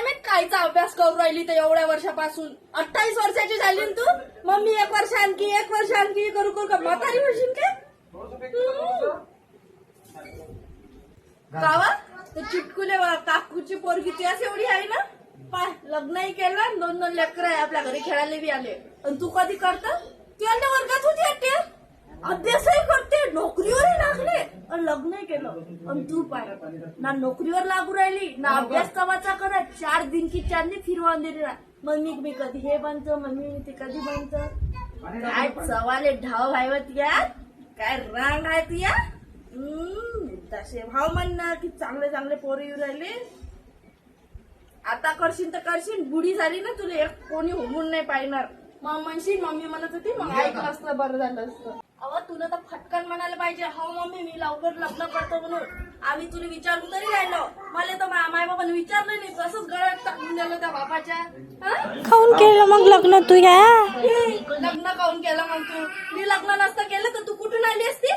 काय माहीत कायचा अभ्यास करू राहिली तर एवढ्या वर्षापासून? अठ्ठावीस वर्षाची झाली ना तू? मम्मी एक वर्ष आणखी एक वर्ष आणखी करू करू का म्हातारी होशील काय गावा ते चिटकुले वा- काकूची पोरगी तुझ्याच एवढी आहे ना? पाय लग्नही केलं दोन दोन लेकर आहे आपल्या घरी खेळायला बी आले. आणि तू कधी करत तू यांच्या वर्गात होती वाटते अभ्यासही करते नोकरीवरही लग्नही केलं. आणि तू पाय. ना नोकरीवर लागू राहिली ना अभ्यास कवाचा करत चार दिन की चारने फिरवान दिली ना. मम्मी मी कधी हे बनतो? मम्मी मी ते कधी बनतो? काय सवाले ढाव भाईवत या? काय रांग आहे तू या? हम्म, तसे भाव म्हणणार की चांगले चांगले पोरं येऊ राहिले. आता करशील तर करशील. बुडी झाली ना तुला एक कोणी होऊन नाही पाहिणार. मग म्हणशील मम्मी म्हणत होती मग ऐकलं असतं बरं झालं असतं. अव तुला तर फटकन म्हणायला पाहिजे. हो मम्मी मी लवकर लग्न करतो म्हणून. आम्ही तुला विचारून तरी राहिलो. मला तर माय बाबाने विचारलं नाही. तसंच गळ्यात टाकून दिलं त्या बापाच्या? खाऊन केलं मग लग्न तू या? लग्न काऊन केलं मग तू? मी लग्न नसतं केलं तर तू कुठून आली असती?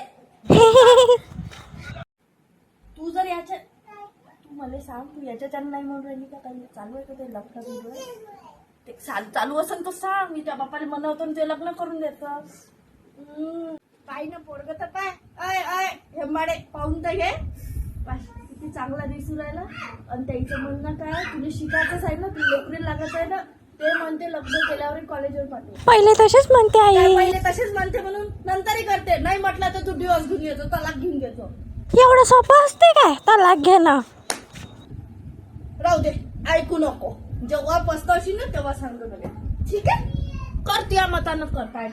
तू जर याच्या तू मला सांग तू याच्या त्यानं नाही म्हणून राहिली का? काही चालू आहे का ते लग्न? ते चाल- चालू असेल तर सांग. मी त्या बापाला आणि ते लग्न करून देतो. पाय ना पोरग तर पाय. अय अय हेंबाडे पाहून तर घे. किती चांगला दिसू राहिला. आणि त्याचं म्हणणं काय? तुला शिकायचंच आहे ना? तू नोकरी लागत आहे ना? ते म्हणते लग्न केल्यावर कॉलेजवर पाठव. पहिले तसेच म्हणते आई. पहिले तसेच म्हणते म्हणून नंतरही करते. नाही म्हटलं तर तू डिवॉर्स घेऊन येतो तलाक घेऊन घेतो. एवढं सोपं असते काय? तलाक घेणं. राहू दे ऐकू नको. जेव्हा पस्तावशील ना तेव्हा सांगतो ठीक आहे? कर तुझ्या मतानं कर. काय